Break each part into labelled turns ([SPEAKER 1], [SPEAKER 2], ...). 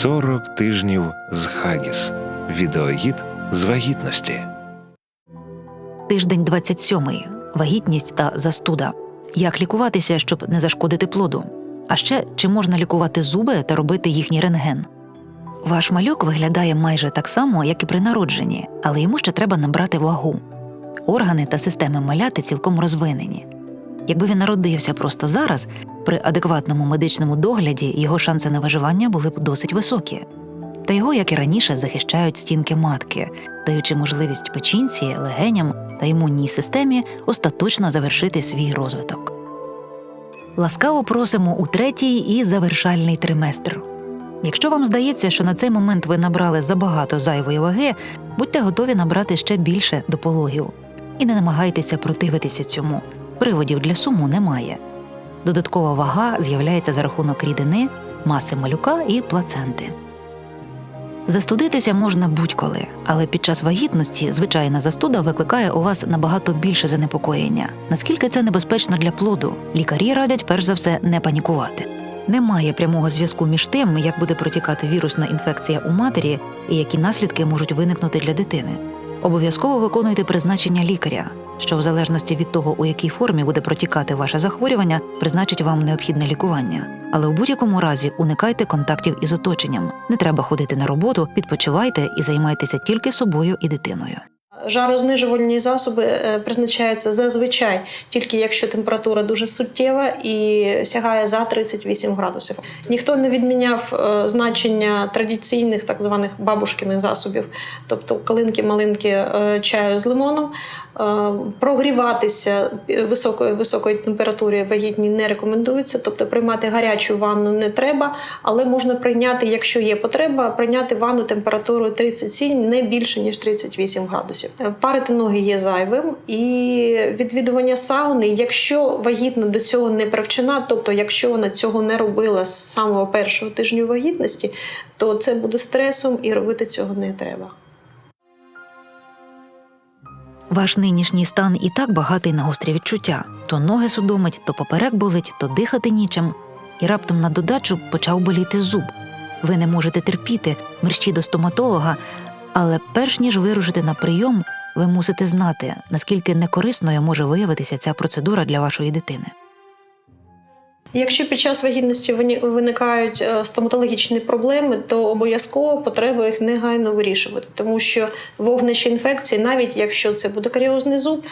[SPEAKER 1] 40 тижнів з Хагіс. Відеогід з вагітності.
[SPEAKER 2] Тиждень 27. Вагітність та застуда. Як лікуватися, щоб не зашкодити плоду? А ще чи можна лікувати зуби та робити їхній рентген? Ваш малюк виглядає майже так само, як і при народженні, але йому ще треба набрати вагу. Органи та системи маляти цілком розвинені. Якби він народився просто зараз, при адекватному медичному догляді його шанси на виживання були б досить високі. Та його, як і раніше, захищають стінки матки, даючи можливість печінці, легеням та імунній системі остаточно завершити свій розвиток. Ласкаво просимо у третій і завершальний триместр. Якщо вам здається, що на цей момент ви набрали забагато зайвої ваги, будьте готові набрати ще більше до пологів. І не намагайтеся противитися цьому. Приводів для суму немає. Додаткова вага з'являється за рахунок рідини, маси малюка і плаценти. Застудитися можна будь-коли, але під час вагітності звичайна застуда викликає у вас набагато більше занепокоєння. Наскільки це небезпечно для плоду? Лікарі радять перш за все не панікувати. Немає прямого зв'язку між тим, як буде протікати вірусна інфекція у матері і які наслідки можуть виникнути для дитини. Обов'язково виконуйте призначення лікаря, що в залежності від того, у якій формі буде протікати ваше захворювання, призначить вам необхідне лікування. Але у будь-якому разі уникайте контактів із оточенням. Не треба ходити на роботу, відпочивайте і займайтеся тільки собою і дитиною.
[SPEAKER 3] Жарознижувальні засоби е, призначаються зазвичай тільки якщо температура дуже суттєва і сягає за 38 градусів. Ніхто не відміняв е, значення традиційних так званих бабушкиних засобів, тобто калинки-малинки е, чаю з лимоном. Прогріватися високої високої температури вагітні не рекомендується, тобто приймати гарячу ванну не треба, але можна прийняти, якщо є потреба, прийняти ванну температурою 37, не більше ніж 38 градусів. Парити ноги є зайвим, і відвідування сауни, якщо вагітна до цього не привчена, тобто якщо вона цього не робила з самого першого тижню вагітності, то це буде стресом і робити цього не треба.
[SPEAKER 2] Ваш нинішній стан і так багатий на гострі відчуття: то ноги судомить, то поперек болить, то дихати нічим. І раптом на додачу почав боліти зуб. Ви не можете терпіти, мерщі до стоматолога, але перш ніж вирушити на прийом, ви мусите знати, наскільки некорисною може виявитися ця процедура для вашої дитини.
[SPEAKER 3] Якщо під час вагітності виникають е, стоматологічні проблеми, то обов'язково потреба їх негайно вирішувати, тому що вогнище інфекції, навіть якщо це буде каріозний зуб,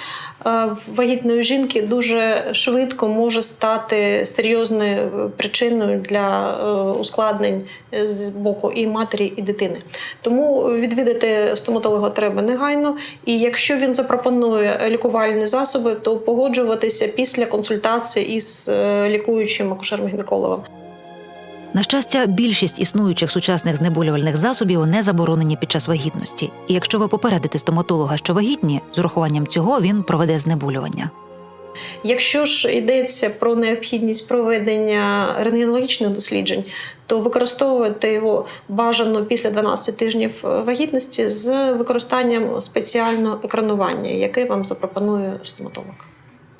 [SPEAKER 3] е, вагітної жінки дуже швидко може стати серйозною причиною для е, ускладнень з боку і матері, і дитини. Тому відвідати стоматолога треба негайно. І якщо він запропонує лікувальні засоби, то погоджуватися після консультації із лікуючим лікуючим акушером-гінекологом.
[SPEAKER 2] На щастя, більшість існуючих сучасних знеболювальних засобів не заборонені під час вагітності. І якщо ви попередите стоматолога, що вагітні, з урахуванням цього він проведе знеболювання.
[SPEAKER 3] Якщо ж йдеться про необхідність проведення рентгенологічних досліджень, то використовувати його бажано після 12 тижнів вагітності з використанням спеціального екранування, яке вам запропонує стоматолог.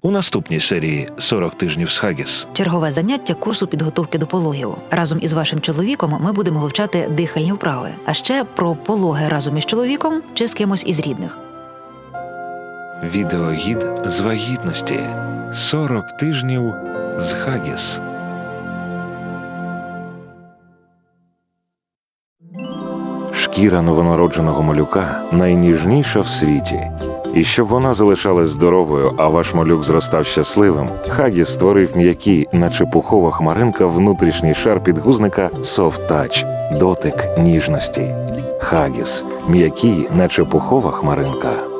[SPEAKER 1] У наступній серії «40 тижнів з Хагіс.
[SPEAKER 2] Чергове заняття курсу підготовки до пологів. Разом із вашим чоловіком ми будемо вивчати дихальні вправи, а ще про пологи разом із чоловіком чи з кимось із рідних.
[SPEAKER 1] Відеогід з вагітності. 40 тижнів з Хагіс. Шкіра новонародженого малюка найніжніша в світі. І щоб вона залишалась здоровою, а ваш малюк зростав щасливим, Хагіс створив м'який, наче пухова хмаринка, внутрішній шар підгузника Soft Touch – дотик ніжності. Хагіс м'який, наче пухова хмаринка.